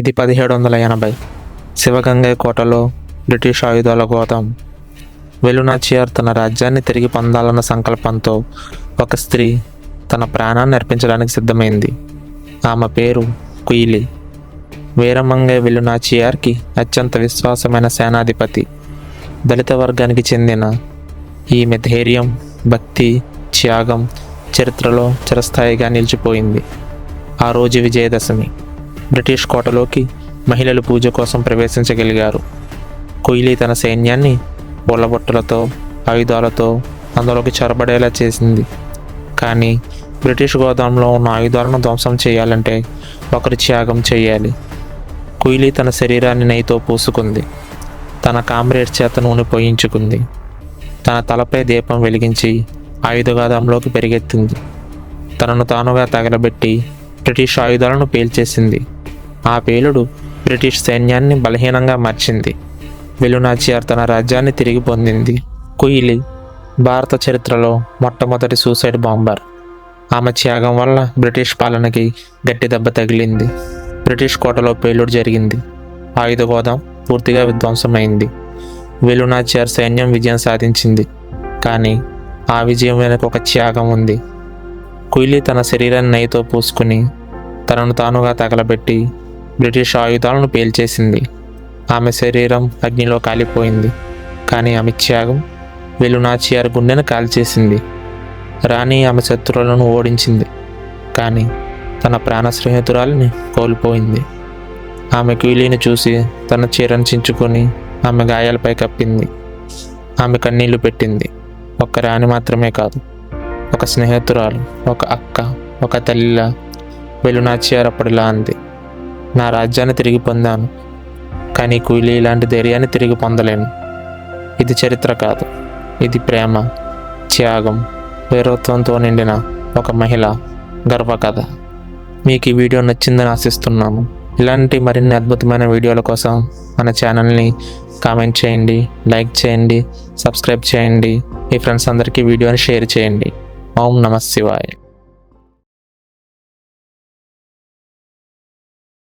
ఇది పదిహేడు వందల ఎనభై. శివగంగై కోటలో బ్రిటిష్ ఆయుధాల గోదాం. వెలునాచియార్ తన రాజ్యాన్ని తిరిగి పొందాలన్న సంకల్పంతో ఒక స్త్రీ తన ప్రాణాన్ని అర్పించడానికి సిద్ధమైంది. ఆమె పేరు కుయిలి వీరమంగ వెలునాచియార్కి అత్యంత విశ్వాసమైన సేనాధిపతి దళిత వర్గానికి చెందిన ఈమె ధైర్యం భక్తి త్యాగం చరిత్రలో చిరస్థాయిగా నిలిచిపోయింది. ఆ రోజు విజయదశమి. బ్రిటిష్ కోటలోకి మహిళలు పూజ కోసం ప్రవేశించగలిగారు. కొయిలీ తన సైన్యాన్ని పూలబొట్టలతో ఆయుధాలతో అందులోకి చొరబడేలా చేసింది. కానీ బ్రిటిష్ గోదాంలో ఉన్న ఆయుధాలను ధ్వంసం చేయాలంటే ఒకరి త్యాగం చేయాలి. కుయిలీ తన శరీరాన్ని నెయ్యితో పూసుకుంది. తన కామ్రేడ్ చేత నూనె పోయించుకుంది. తన తలపై దీపం వెలిగించి ఆయుధగాదంలోకి పెరిగెత్తింది. తనను తానుగా తగలబెట్టి బ్రిటిష్ ఆయుధాలను పేల్చేసింది. ఆ పేలుడు బ్రిటిష్ సైన్యాన్ని బలహీనంగా మార్చింది. వెలునాచియార్ తన రాజ్యాన్ని తిరిగి పొందింది. కుయిలి భారత చరిత్రలో మొట్టమొదటి సూసైడ్ బాంబర్. ఆమె త్యాగం వల్ల బ్రిటిష్ పాలనకి గట్టి దెబ్బ తగిలింది. బ్రిటిష్ కోటలో పేలుడు జరిగింది. ఆయుధ గోదాం పూర్తిగా విధ్వంసమైంది. వెలునాచియార్ సైన్యం విజయం సాధించింది. కానీ ఆ విజయం వెనుక ఒక త్యాగం ఉంది. కుయిలి తన శరీరాన్ని నెయ్యితో పూసుకుని తనను తానుగా తగలబెట్టి బ్రిటిష్ ఆయుధాలను పేల్చేసింది. ఆమె శరీరం అగ్నిలో కాలిపోయింది. కానీ ఆమె త్యాగం వెలునాచియార్ గుండెను కాల్చేసింది. రాణి ఆమె శత్రువులను ఓడించింది. కానీ తన ప్రాణ స్నేహితురాలిని కోల్పోయింది. ఆమె క్యూలీని చూసి తన చీరను చించుకొని ఆమె గాయాలపై కప్పింది. ఆమె కన్నీళ్ళు పెట్టింది. ఒక్క రాణి మాత్రమే కాదు ఒక స్నేహితురాలు ఒక అక్క ఒక తల్లిలా వెలునాచియార్ అప్పటిలా అంది. నా రాజ్యాన్ని తిరిగి పొందాను కానీ కూలీ ఇలాంటి ధైర్యాన్ని తిరిగి పొందలేను. ఇది చరిత్ర కాదు ఇది ప్రేమ త్యాగం వీరత్వంతో నిండిన ఒక మహిళ గర్వకథ. మీకు ఈ వీడియో నచ్చిందని ఆశిస్తున్నాము ఇలాంటి మరిన్ని అద్భుతమైన వీడియోల కోసం మన ఛానల్ని కామెంట్ చేయండి లైక్ చేయండి సబ్స్క్రైబ్ చేయండి. మీ ఫ్రెండ్స్ అందరికీ వీడియోని షేర్ చేయండి. ఓం నమ శివాయ్.